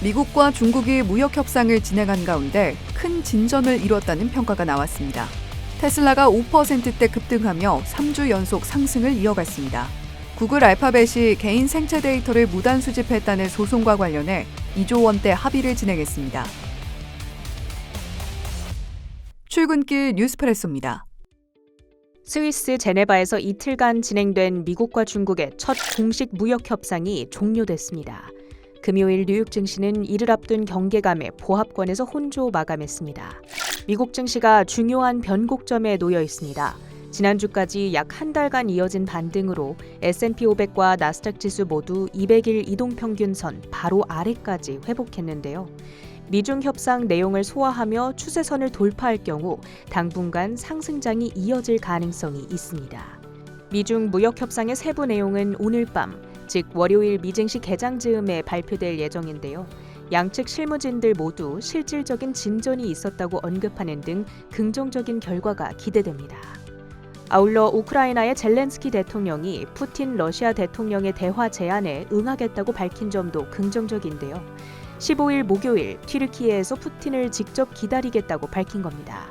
미국과 중국이 무역 협상을 진행한 가운데 큰 진전을 이뤘다는 평가가 나왔습니다. 테슬라가 5%대 급등하며 3주 연속 상승을 이어갔습니다. 구글 알파벳이 개인 생체 데이터를 무단 수집했다는 소송과 관련해 2조 원대 합의를 진행했습니다. 출근길 뉴스프레소입니다. 스위스 제네바에서 이틀간 진행된 미국과 중국의 첫 공식 무역 협상이 종료됐습니다. 금요일 뉴욕 증시는 이를 앞둔 경계감에 보합권에서 혼조 마감했습니다. 미국 증시가 중요한 변곡점에 놓여 있습니다. 지난주까지 약 한 달간 이어진 반등으로 S&P 500과 나스닥 지수 모두 200일 이동 평균선 바로 아래까지 회복했는데요. 미중 협상 내용을 소화하며 추세선을 돌파할 경우 당분간 상승장이 이어질 가능성이 있습니다. 미중 무역 협상의 세부 내용은 오늘 밤, 즉 월요일 미증시 개장 즈음에 발표될 예정인데요. 양측 실무진들 모두 실질적인 진전이 있었다고 언급하는 등 긍정적인 결과가 기대됩니다. 아울러 우크라이나의 젤렌스키 대통령이 푸틴 러시아 대통령의 대화 제안에 응하겠다고 밝힌 점도 긍정적인데요. 15일 목요일 튀르키예에서 푸틴을 직접 기다리겠다고 밝힌 겁니다.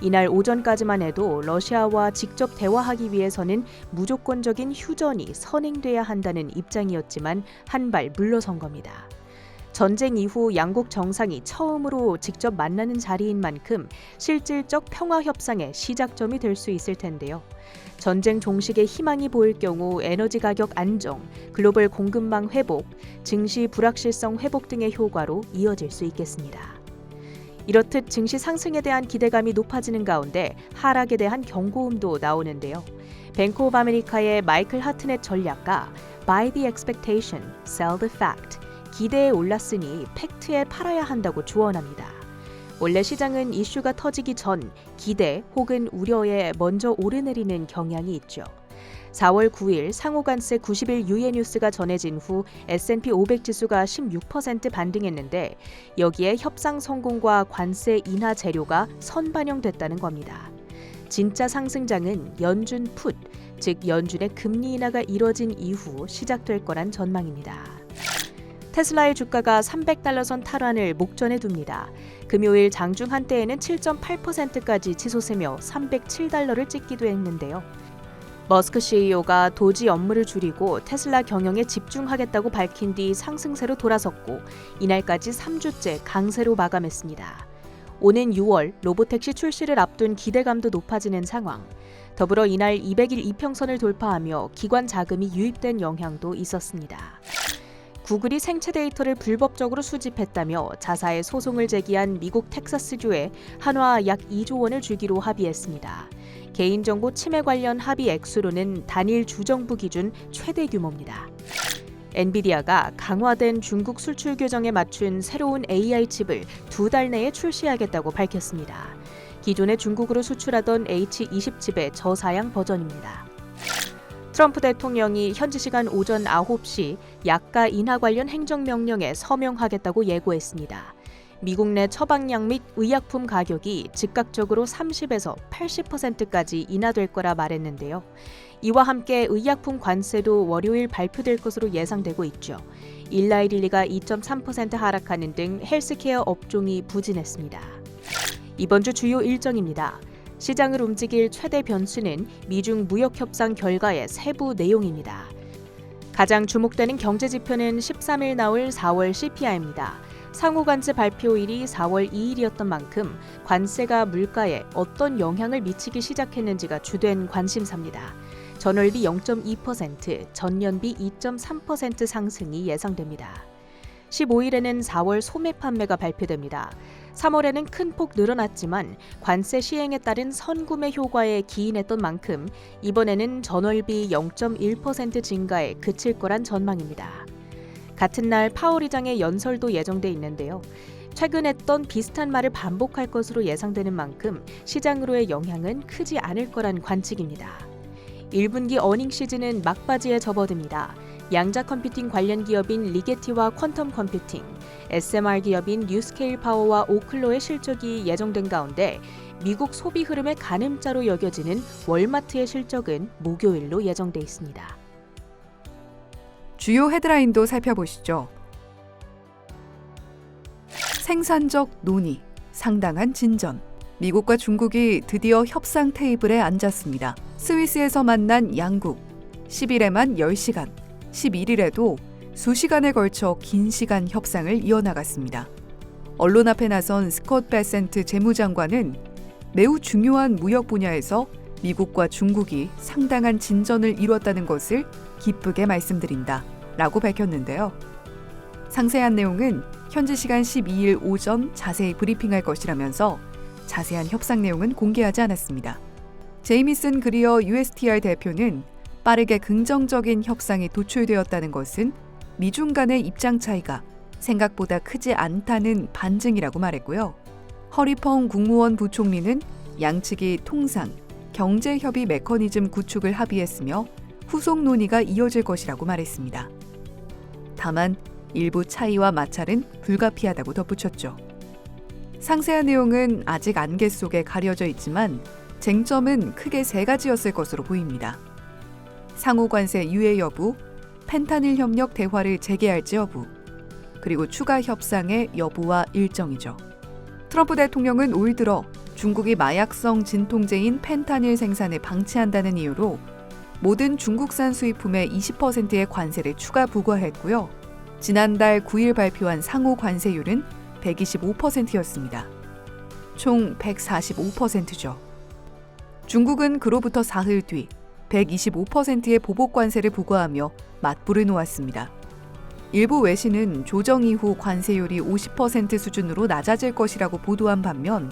이날 오전까지만 해도 러시아와 직접 대화하기 위해서는 무조건적인 휴전이 선행돼야 한다는 입장이었지만 한 발 물러선 겁니다. 전쟁 이후 양국 정상이 처음으로 직접 만나는 자리인 만큼 실질적 평화 협상의 시작점이 될 수 있을 텐데요. 전쟁 종식에 희망이 보일 경우 에너지 가격 안정, 글로벌 공급망 회복, 증시 불확실성 회복 등의 효과로 이어질 수 있겠습니다. 이렇듯 증시 상승에 대한 기대감이 높아지는 가운데 하락에 대한 경고음도 나오는데요. 뱅크 오브 아메리카의 마이클 하트넷 전략가 Buy the expectation, sell the fact. 기대에 올랐으니 팩트에 팔아야 한다고 조언합니다. 원래 시장은 이슈가 터지기 전 기대 혹은 우려에 먼저 오르내리는 경향이 있죠. 4월 9일 상호관세 90일 유예 뉴스가 전해진 후 S&P 500 지수가 16% 반등했는데 여기에 협상 성공과 관세 인하 재료가 선반영됐다는 겁니다. 진짜 상승장은 연준 풋, 즉 연준의 금리 인하가 이뤄진 이후 시작될 거란 전망입니다. 테슬라의 주가가 300달러 선 탈환을 목전에 둡니다. 금요일 장중 한때에는 7.8%까지 치솟으며 307달러를 찍기도 했는데요. 머스크 CEO가 도지 업무를 줄이고 테슬라 경영에 집중하겠다고 밝힌 뒤 상승세로 돌아섰고 이날까지 3주째 강세로 마감했습니다. 오는 6월 로보택시 출시를 앞둔 기대감도 높아지는 상황. 더불어 이날 200일 이평선을 돌파하며 기관 자금이 유입된 영향도 있었습니다. 구글이 생체 데이터를 불법적으로 수집했다며 자사의 소송을 제기한 미국 텍사스주에 한화 약 2조 원을 주기로 합의했습니다. 개인정보 침해 관련 합의 액수로는 단일 주정부 기준 최대 규모입니다. 엔비디아가 강화된 중국 수출 규정에 맞춘 새로운 AI 칩을 두 달 내에 출시하겠다고 밝혔습니다. 기존에 중국으로 수출하던 H20 칩의 저사양 버전입니다. 트럼프 대통령이 현지 시간 오전 9시 약가 인하 관련 행정명령에 서명하겠다고 예고했습니다. 미국 내 처방약 및 의약품 가격이 즉각적으로 30에서 80%까지 인하될 거라 말했는데요. 이와 함께 의약품 관세도 월요일 발표될 것으로 예상되고 있죠. 일라이릴리가 2.3% 하락하는 등 헬스케어 업종이 부진했습니다. 이번 주 주요 일정입니다. 시장을 움직일 최대 변수는 미중 무역 협상 결과의 세부 내용입니다. 가장 주목되는 경제 지표는 13일 나올 4월 CPI입니다. 상호관세 발표일이 4월 2일이었던 만큼 관세가 물가에 어떤 영향을 미치기 시작했는지가 주된 관심사입니다. 전월비 0.2%, 전년비 2.3% 상승이 예상됩니다. 15일에는 4월 소매 판매가 발표됩니다. 3월에는 큰 폭 늘어났지만 관세 시행에 따른 선구매 효과에 기인했던 만큼 이번에는 전월비 0.1% 증가에 그칠 거란 전망입니다. 같은 날 파월 의장의 연설도 예정돼 있는데요. 최근 했던 비슷한 말을 반복할 것으로 예상되는 만큼 시장으로의 영향은 크지 않을 거란 관측입니다. 1분기 어닝 시즌은 막바지에 접어듭니다. 양자 컴퓨팅 관련 기업인 리게티와 퀀텀 컴퓨팅, SMR 기업인 뉴스케일 파워와 오클로의 실적이 예정된 가운데 미국 소비 흐름의 가늠자로 여겨지는 월마트의 실적은 목요일로 예정돼 있습니다. 주요 헤드라인도 살펴보시죠. 생산적 논의, 상당한 진전. 미국과 중국이 드디어 협상 테이블에 앉았습니다. 스위스에서 만난 양국. 10일에만 10시간, 11일에도 수시간에 걸쳐 긴 시간 협상을 이어나갔습니다. 언론 앞에 나선 스콧 베센트 재무장관은 매우 중요한 무역 분야에서 미국과 중국이 상당한 진전을 이뤘다는 것을 기쁘게 말씀드린다. 라고 밝혔는데요. 상세한 내용은 현지 시간 12일 오전 자세히 브리핑할 것이라면서 자세한 협상 내용은 공개하지 않았습니다. 제이미슨 그리어 USTR 대표는 빠르게 긍정적인 협상이 도출되었다는 것은 미중 간의 입장 차이가 생각보다 크지 않다는 반증이라고 말했고요. 허리펑 국무원 부총리는 양측이 통상 경제 협의 메커니즘 구축을 합의했으며 후속 논의가 이어질 것이라고 말했습니다. 다만 일부 차이와 마찰은 불가피하다고 덧붙였죠. 상세한 내용은 아직 안개 속에 가려져 있지만 쟁점은 크게 세 가지였을 것으로 보입니다. 상호 관세 유예 여부, 펜타닐 협력 대화를 재개할지 여부, 그리고 추가 협상의 여부와 일정이죠. 트럼프 대통령은 올 들어 중국이 마약성 진통제인 펜타닐 생산을 방치한다는 이유로 모든 중국산 수입품에 20%의 관세를 추가 부과했고요. 지난달 9일 발표한 상호 관세율은 125%였습니다. 총 145%죠. 중국은 그로부터 사흘 뒤 125%의 보복 관세를 부과하며 맞불을 놓았습니다. 일부 외신은 조정 이후 관세율이 50% 수준으로 낮아질 것이라고 보도한 반면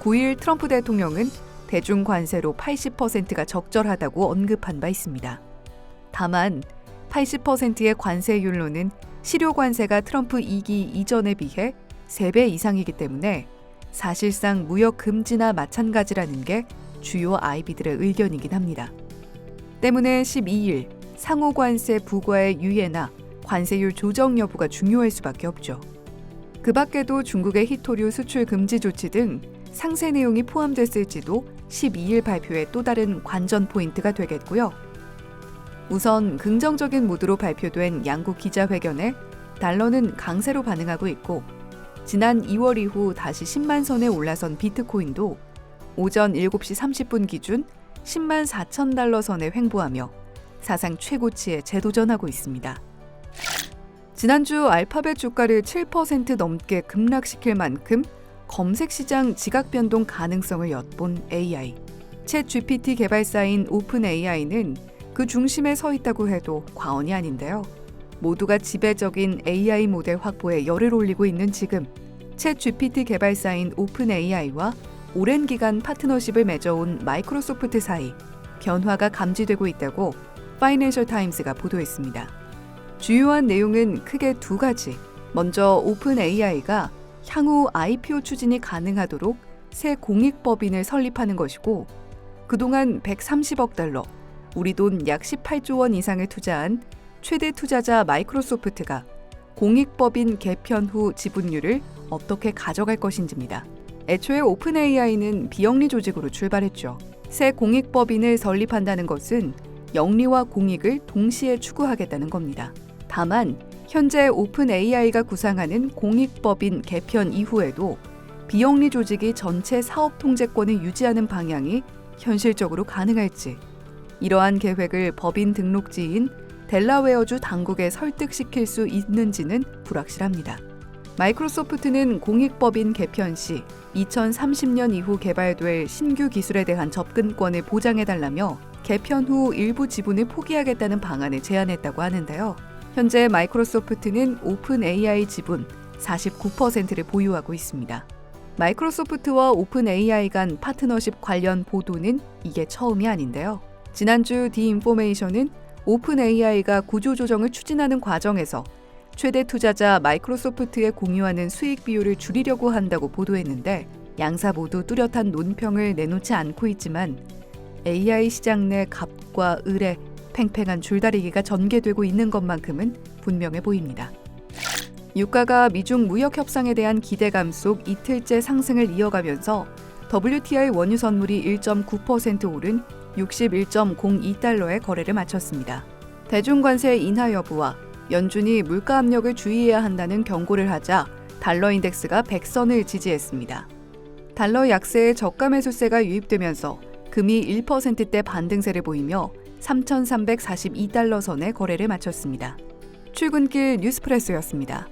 9일 트럼프 대통령은 대중 관세로 80%가 적절하다고 언급한 바 있습니다. 다만 80%의 관세율로는 실효 관세가 트럼프 2기 이전에 비해 3배 이상이기 때문에 사실상 무역 금지나 마찬가지라는 게 주요 아이비들의 의견이긴 합니다. 때문에 12일 상호 관세 부과의 유예나 관세율 조정 여부가 중요할 수밖에 없죠. 그 밖에도 중국의 히토류 수출 금지 조치 등 상세 내용이 포함됐을지도 12일 발표의 또 다른 관전 포인트가 되겠고요. 우선 긍정적인 모드로 발표된 양국 기자회견에 달러는 강세로 반응하고 있고 지난 2월 이후 다시 10만 선에 올라선 비트코인도 오전 7시 30분 기준 10만 4천 달러 선에 횡보하며 사상 최고치에 재도전하고 있습니다. 지난주 알파벳 주가를 7% 넘게 급락시킬 만큼 검색 시장 지각 변동 가능성을 엿본 AI. 챗 GPT 개발사인 오픈 AI는 그 중심에 서 있다고 해도 과언이 아닌데요. 모두가 지배적인 AI 모델 확보에 열을 올리고 있는 지금 챗 GPT 개발사인 오픈 AI와 오랜 기간 파트너십을 맺어온 마이크로소프트 사이 변화가 감지되고 있다고 파이낸셜 타임스가 보도했습니다. 주요한 내용은 크게 두 가지. 먼저 오픈 AI가 향후 IPO 추진이 가능하도록 새 공익법인을 설립하는 것이고 그동안 130억 달러, 우리 돈 약 18조 원 이상을 투자한 최대 투자자 마이크로소프트가 공익법인 개편 후 지분율을 어떻게 가져갈 것인지입니다. 애초에 오픈 AI는 비영리 조직으로 출발했죠. 새 공익법인을 설립한다는 것은 영리와 공익을 동시에 추구하겠다는 겁니다. 다만 현재 오픈 AI가 구상하는 공익법인 개편 이후에도 비영리 조직이 전체 사업 통제권을 유지하는 방향이 현실적으로 가능할지 이러한 계획을 법인 등록지인 델라웨어주 당국에 설득시킬 수 있는지는 불확실합니다. 마이크로소프트는 공익법인 개편 시 2030년 이후 개발될 신규 기술에 대한 접근권을 보장해달라며 개편 후 일부 지분을 포기하겠다는 방안을 제안했다고 하는데요. 현재 마이크로소프트는 오픈 AI 지분 49%를 보유하고 있습니다. 마이크로소프트와 오픈 AI 간 파트너십 관련 보도는 이게 처음이 아닌데요. 지난주 디인포메이션은 오픈 AI가 구조조정을 추진하는 과정에서 최대 투자자 마이크로소프트에 공유하는 수익 비율을 줄이려고 한다고 보도했는데 양사 모두 뚜렷한 논평을 내놓지 않고 있지만 AI 시장 내 갑과 을의 팽팽한 줄다리기가 전개되고 있는 것만큼은 분명해 보입니다. 유가가 미중 무역 협상에 대한 기대감 속 이틀째 상승을 이어가면서 WTI 원유 선물이 1.9% 오른 61.02달러의 거래를 마쳤습니다. 대중관세 인하 여부와 연준이 물가 압력을 주의해야 한다는 경고를 하자 달러 인덱스가 100선을 지지했습니다. 달러 약세에 저가 매수세가 유입되면서 금이 1%대 반등세를 보이며 3,342달러 선에 거래를 마쳤습니다. 출근길 뉴스프레스였습니다.